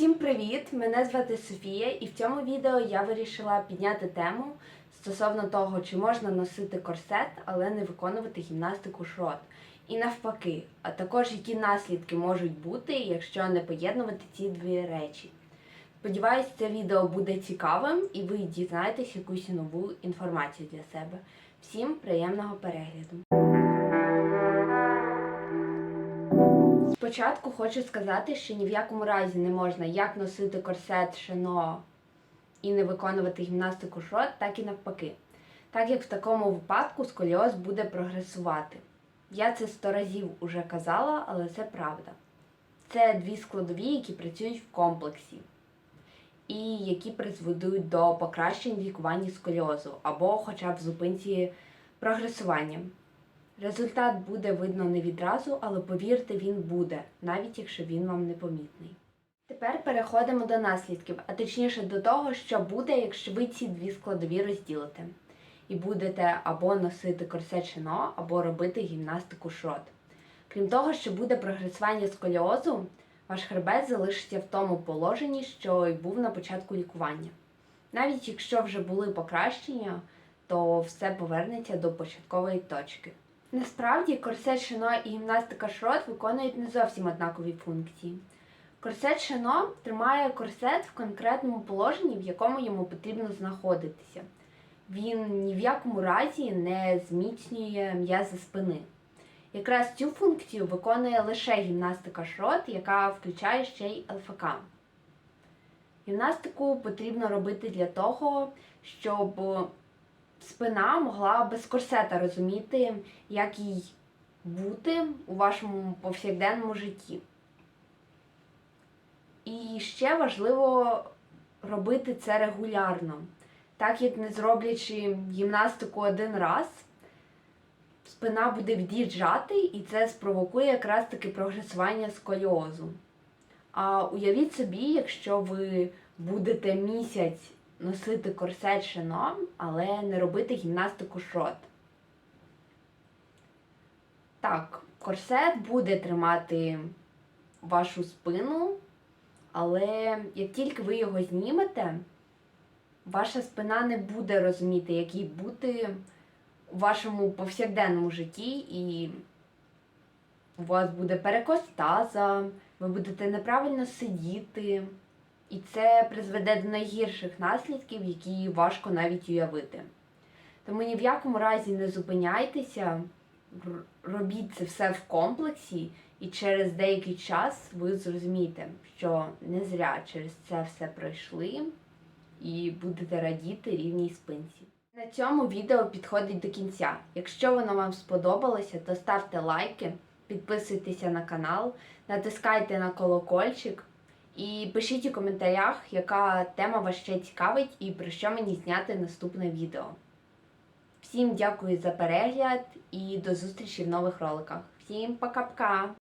Всім привіт! Мене звати Софія, і в цьому відео я вирішила підняти тему стосовно того, чи можна носити корсет, але не виконувати гімнастику шрот. І навпаки, а також які наслідки можуть бути, якщо не поєднувати ці дві речі. Сподіваюсь, це відео буде цікавим і ви дізнаєтесь якусь нову інформацію для себе. Всім приємного перегляду! Спочатку хочу сказати, що ні в якому разі не можна як носити корсет, шино і не виконувати гімнастику шрот, так і навпаки. Так як в такому випадку сколіоз буде прогресувати. Я це сто разів уже казала, але це правда. Це дві складові, які працюють в комплексі і які призведуть до покращень в сколіозу або хоча б зупинці прогресування. Результат буде видно не відразу, але повірте, він буде, навіть якщо він вам не помітний. Тепер переходимо до наслідків, а точніше до того, що буде, якщо ви ці дві складові розділите. І будете або носити корсет шино, або робити гімнастику шрот. Крім того, що буде прогресування сколіозу, ваш хребет залишиться в тому положенні, що й був на початку лікування. Навіть якщо вже були покращення, то все повернеться до початкової точки. Насправді корсет шино і гімнастика шрот виконують не зовсім однакові функції. Корсет шино тримає корсет в конкретному положенні, в якому йому потрібно знаходитися. Він ні в якому разі не зміцнює м'язи спини. Якраз цю функцію виконує лише гімнастика шрот, яка включає ще й ЛФК. Гімнастику потрібно робити для того, щоб спина могла без корсета розуміти, як їй бути у вашому повсякденному житті. І ще важливо робити це регулярно. Так як не зроблячи гімнастику один раз, спина буде від'їжджати, і це спровокує якраз таки прогресування сколіозу. А уявіть собі, якщо ви будете місяць носити корсет шино, але не робити гімнастику шрот. Так, корсет буде тримати вашу спину, але як тільки ви його знімете, ваша спина не буде розуміти, як їй бути у вашому повсякденному житті, і у вас буде перекос таза, ви будете неправильно сидіти. І це призведе до найгірших наслідків, які важко навіть уявити. Тому ні в якому разі не зупиняйтеся, робіть це все в комплексі, і через деякий час ви зрозумієте, що не зря через це все пройшли і будете радіти рівній спинці. На цьому відео підходить до кінця. Якщо воно вам сподобалося, то ставте лайки, підписуйтеся на канал, натискайте на колокольчик. І пишіть у коментарях, яка тема вас ще цікавить і про що мені зняти наступне відео. Всім дякую за перегляд і до зустрічі в нових роликах. Всім пока-пока!